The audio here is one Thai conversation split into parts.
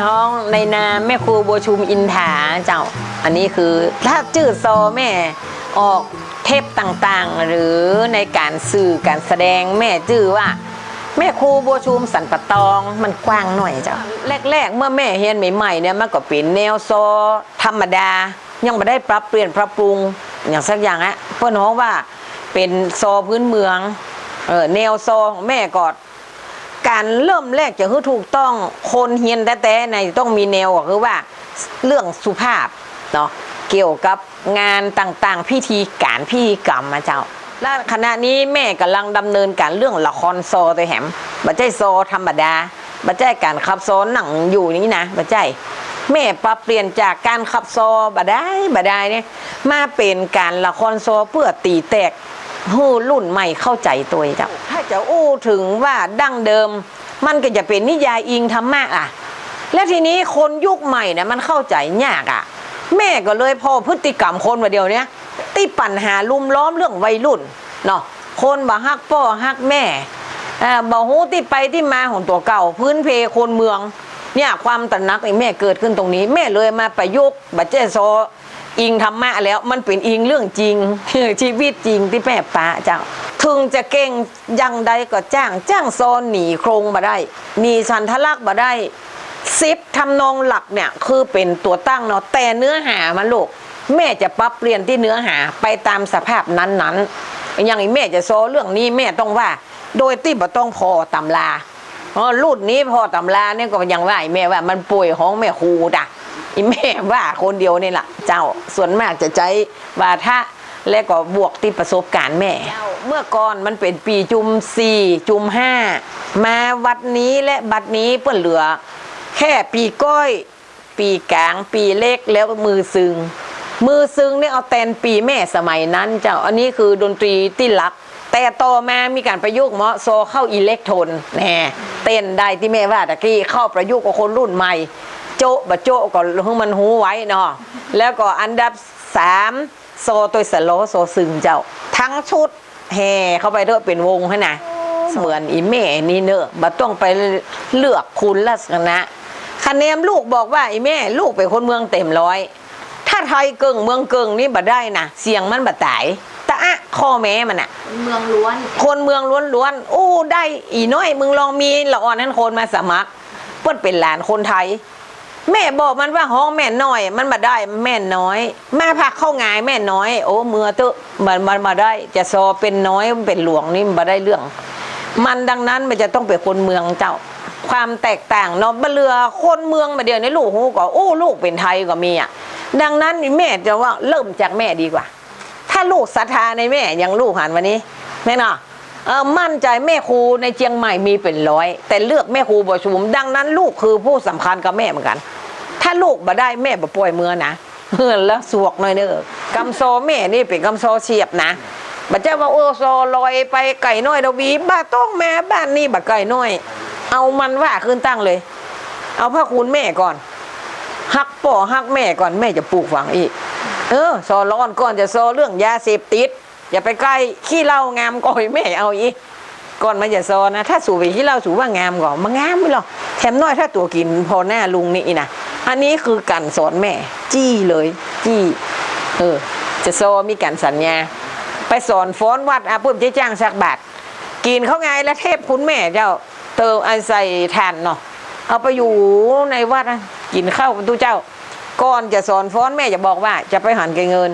น้องในนามแม่ครูบัวชุมอินถาเจ้า อันนี้คือถ้าจื่อโซแม่ออกเทปต่างๆ หรือในการสื่อการแสดงแม่จื่อว่า แม่ครูบัวชุมสันปะตองมันกว้างหน่อยเจ้าแรก ๆ เมื่อแม่เฮียนใหม่ๆเนี่ยมันก็เป็นแนวโซธรรมดา ยังไม่ได้ปรับเปลี่ยนปรับปรุงอย่างสักอย่างอะเพื่อนน้องว่าเป็นโซพื้นเมืองเออแนวโซของแม่ก็ การเริ่มแรกจะคือถูกต้องคนเฮียนแต่แต่ในต้องมีแนวก็คือว่าเรื่องสุภาพเนาะเกี่ยวกับงานต่างๆ พิธีการพิธีกรรมมาเจ้า และขณะนี้แม่กำลังดำเนินการเรื่องละครโซตัวแหมบัจใจโซธรรมดาบัจใจการขับโซหนังอยู่นี้นะบัจใจแม่ปรับเปลี่ยนจากการขับโซบดได้บดได้เนี่ยมาเป็นการละครโซเพื่อตีแตก หูรุ่นใหม่เข้าใจตัวเจ้าถ้าจะอู้ถึงว่าดั้งเดิม มันก็จะเป็นนิยายอิงธรรมะอะ และทีนี้คนยุคใหม่เนี่ยมันเข้าใจยากอะ แม่ก็เลยพอพฤติกรรมคนมาเดียวเนี้ยติปัญหาลุมล้อมเรื่องวัยรุ่นเนาะคนบ่ฮักพ่อฮักแม่อ่าบ่ฮู้ที่ไปที่มาของตัวเก่า พื้นเพคนเมืองเนี่ยความตระหนักนี่แม่เกิดขึ้นตรงนี้ แม่เลยมาประยุกต์บัจเจโซ อิงธรรมะแล้วมันเป็นอิงเรื่องจริงชีวิตจริงที่แม่ป้าเจ้าถึงจะเก่งยังใดก็จ้างจ้างโซนหนีโครงมาได้หนีสันทลักษ์มาได้ซิปทำนองหลักเนี่ยคือเป็นตัวตั้งเนาะแต่เนื้อหามันลูกแม่จะปรับเปลี่ยนที่เนื้อหาไปตามสภาพนั้นๆ อย่างแม่จะโซเรื่องนี้แม่ต้องว่า โดยที่บ่ต้องพอตำราอ๋อรุ่นนี้พอตำราเนี่ยก็ยังว่าไอ้แม่ว่ามันป่วยของแม่ครูด่ะ อีแม่ว่าคนเดียวนี่แหละเจ้าส่วนมากจะใช้วาทะและก็บวกที่ประสบการณ์แม่ เมื่อก่อนมันเป็นปีจุมสี่จุมห้ามาวัดนี้และบัดนี้เพื่อนเหลือ แค่ปีก้อย ปีกลาง ปีเล็กแล้วมือซึง มือซึงเนี่ยเอาแตนปีแม่สมัยนั้น เจ้าอันนี้คือดนตรีที่รัก แต่ต่อมามีการประยุกต์เหมาะโซเข้าอิเล็กโทรนแน่เต้นได้ที่แม่ว่าตะกี้เข้าประยุกต์กับคนรุ่นใหม่ โจะบะโจะก็ให้มันหูไว้เนาะแล้วก็อันดับสามโซตัวสโลโซซึงเจ้า ทั้งชุดแห่เข้าไปเถอะเป็นวงให้นะเหมือนอีแม่นี่เนอะบัต้องไปเลือกคุณลักษณะคะแนนลูกบอกว่าอีแม่ ลูกเป็นคนเมืองเต็มร้อย ถ้าไทยเกิงเมืองเกิงนี่บัได้นะเสียงมันบัตายแต่อะข้อแม้มันอะเมืองล้วน คนเมืองล้วนๆโอ้ได้อีน้อยมึงลองมีละอ่อนนั้นคนมาสมัครเปิ้นเป็นหลานคนไทย แม่บอกมันว่าห้องแม่น้อย มันมาได้แม่น้อยแม่พักเข้างายแม่น้อย โอ้เมื่อเตอะมันมันมาได้ จะซอเป็นน้อยเป็นหลวงนี่มันมาได้เรื่อง มันดังนั้นมันจะต้องเป็นคนเมืองเจ้า ความแตกต่างเนาะบเรือคนเมืองมาเดียวในลูกหูก็โอ้ลูกเป็นไทยก็มีอะดังนั้นแม่จะว่าเริ่มจากแม่ดีกว่า ถ้าลูกศรัทธาในแม่อย่างลูกหันวันนี้แม่นาะเออมั่นใจแม่ครูในเชียงใหม่มีเป็นร้อย แต่เลือกแม่ครูบัวชุมดังนั้นลูกคือผู้สำคัญกับแม่เหมือนกัน ถ้าลูกมาได้แม่บ่ป่วยเมื่อนะเออแล้วสวกหน่อยเนอกำโซแม่นี่เป็นกำโซเฉียบนะบัดเจ้าว่าโอโซลอยไปไก่น้อยดวีบ้าต้องแม่บ้านนี่บัดไก่น้อย เอามันว่าขึ้นตั้งเลย เอาพระคุณแม่ก่อนฮักป่อฮักแม่ก่อนแม่จะปลูกฝังอีก เออซอร้อนก่อนจะซอเรื่องยาเสพติด อย่าไปใกล้ขี้เหล้างามก่อยแม่เอาอีกก่อนมันจะซอนะ ถ้าสูบไปขี้เหล้าสูบว่างามก่อนมางามไม่หรอกแถมน้อยถ้าตัวกินพอหน้าลุงนี่นะ อันนี้คือการสอนแม่ จี้เลยจี้เออ จะโซมีการสัญญา ไปสอนฟ้อนวัดอาเพิ่มจะจ้างสักบาทกินเขาไงแล้วเทพคุณแม่เจ้าเติมไอใส่ทานเนาะเอาไปอยู่ในวัดกินข้าวประตูเจ้าก่อนจะสอนฟ้อนแม่จะบอกว่า จะไปหันเกเงิน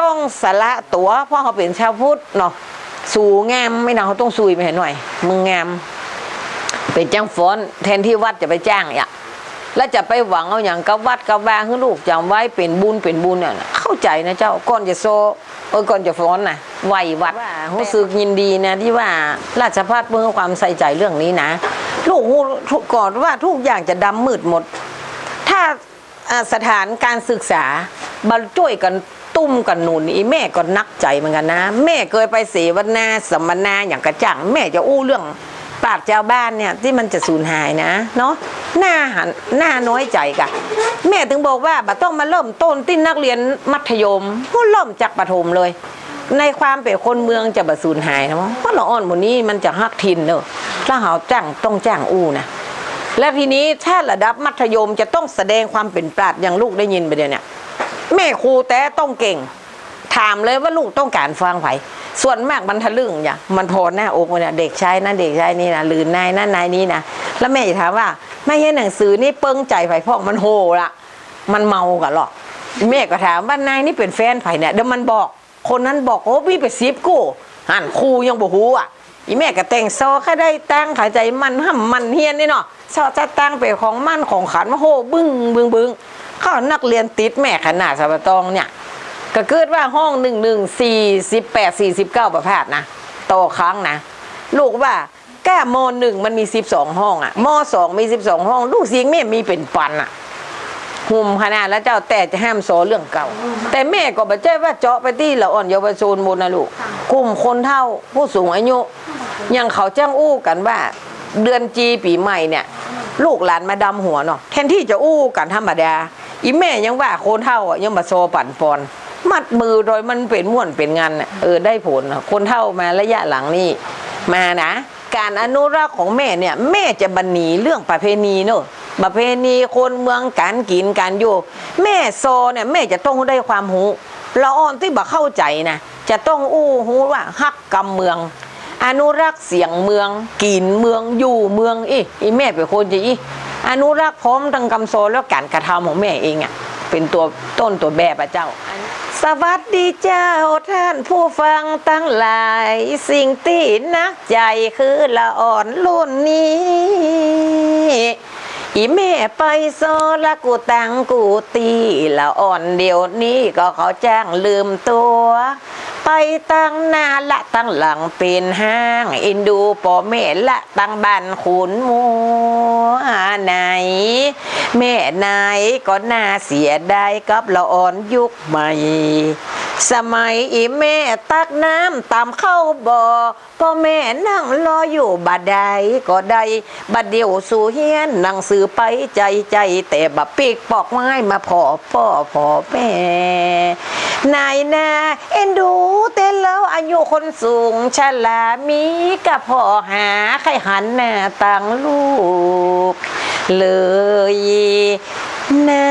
ต้องสละตัวเพราะเขาเป็นชาวพุทธเนาะสู่งามไม่นาเขาต้องซุยไปหหน่อยมึงงามเป็นจ้างฟ้อนแทนที่วัดจะไปจ้างอะ แล้วจะไปหวังเอาอย่างกับวัดกับวาให้ลูกจำไว้เป็นบุญเป็นบุญเนี่ยเข้าใจนะเจ้าก่อนจะโซเออก่อนจะฟ้อนนะไหววัดรู้สึกยินดีนะที่ว่าราชพัฒเมื่อความใส่ใจเรื่องนี้นะ ลูกหูก่อนว่าทุกอย่างจะดำมืดหมด ถ้าอ่าสถานการศึกษาบรรช่วยกันตุ้มกันหนุนอีแม่ก็นักใจเหมือนกันนะ แม่เคยไปเสวนาสัมมนาอย่างกระจ่างแม่จะอู้เรื่อง ปราบเจ้าบ้านเนี่ยที่มันจะสูญหายนะเนาะหน้าหันหน้าน้อยใจกะ แม่ถึงบอกว่าบัต้องมาเริ่มต้นที่นักเรียนมัธยมก็เริ่มจากประถมเลย ในความเป็นคนเมืองจะบสูญหายนะเพราะเราอ่อนหมดนี้มันจะฮักทินเนอะถ้าเขาจ้างต้องจ้างอู้นะและทีนี้ถ้าระดับมัธยมจะต้องแสดงความเป็นปราดอย่างลูกได้ยินไปเดี๋ยวเนี้แม่ครูแต่ต้องเก่ง ถามเลยว่าลูกต้องการฟังไผ ส่วนมากมันทะลึ่งอย่ามันพอหน้าอกมันเนี่ยเด็กชายนั่นเด็กชายนี่นะหรือนายนั่นนายนี่นะแล้วแม่จะถามว่าไม่ใช่หนังสือนี่เปิ้งใจไผ่พ่องมันโหละมันเมากันหรอกแม่ก็ถามว่านายนี่เป็นแฟนไผ่เนี่ยเดี๋ยวมันบอก คนนั้นบอกโอ้พี่ไปซิบกูหันครูยังบอกหูอะอีแม่ก็แต่งโซอแค่ได้ตั้งขายใจมันห้ำมันเฮียนนี่เนาะซอจะตั้งไปของมันของขันมาโหบึ้งบึ้งบึ้งข้านักเรียนติดแม่ขนาดสะบะตองเนี่ย ก็เกิดว่าห้องหนึ่งหนึ่งสี่สิบแปดสี่สิบเก้าประพาสนะต่อครั้งนะ ลูกว่าแก้มหนึ่งมันมีสิบสองห้องอะมสองมีสิบสองห้อง ลูกเสียงแม่มีเป็นปันอะหุ่มขนาดแล้วเจ้าแต่จะห้ามโซเรื่องเก่า แต่แม่ก็บอกเจ้ว่าเจาะไปที่ละอ่อนเยาวชนบนนะลูกกลุ่มคนเท่าผู้สูงอายุยังเขาจ้างอู้กันว่า เดือนจีปีใหม่เนี่ย ลูกหลานมาดำหัวเนาะแทนที่จะอู้กันธรรมดาอีแม่ยังว่าคนเท่าอะยังมาโซปั่นปอน มัดมือโดยมันเป็นม่วนเป็นงานเออได้ผล คนเท่ามาระยะหลังนี่มานะ การอนุรักษ์ของแม่เนี่ยแม่จะบันหนีเรื่องประเพณีเนอะประเพณีคนเมืองการกินการอยู่ แม่โซเนี่ยแม่จะต้องได้ความหูละอ่อนที่บ่เข้าใจนะจะต้องอู้หูว่าฮักกำเมือง อนุรักษ์เสียงเมืองกินเมืองอยู่เมืองอีอีแม่เป็นคนจะอีอนุรักษ์พร้อมทั้งกำโซแล้วการกระทำของแม่เองอะ เป็นตัวต้นตัวแบบอะเจ้า สวัสดีเจ้าท่านผู้ฟังตั้งหลาย สิ่งที่นักใจคือละอ่อนรุ่นนี้ อีแม่ไปโซละกูตังกูตีละอ่อนเดี๋ยวนี้ก็เขาจ้างลืมตัว ไปตั้งหน้าละตั้งหลังเป็นห้าง อินดูปอแม่ละตั้งบ้านขุนมัวไหน แม่ไหนก็น่าเสียดายกับละอ่อนยุคใหม่ สมัยอีแม่ตักน้ำตามเข้าบ่อพ่อแม่นั่งรออยู่บัดใดก็ได้บัดเดียวสู่เฮียนหนังสือไปใจใจ แต่บัปีกปอกไม้มาพอพ่อพอแม่ นายนาเอ็นดูเต้นแล้วอายุคนสูงฉลามีกับพ่อหาใครหันหน้าต่างลูก เลยนา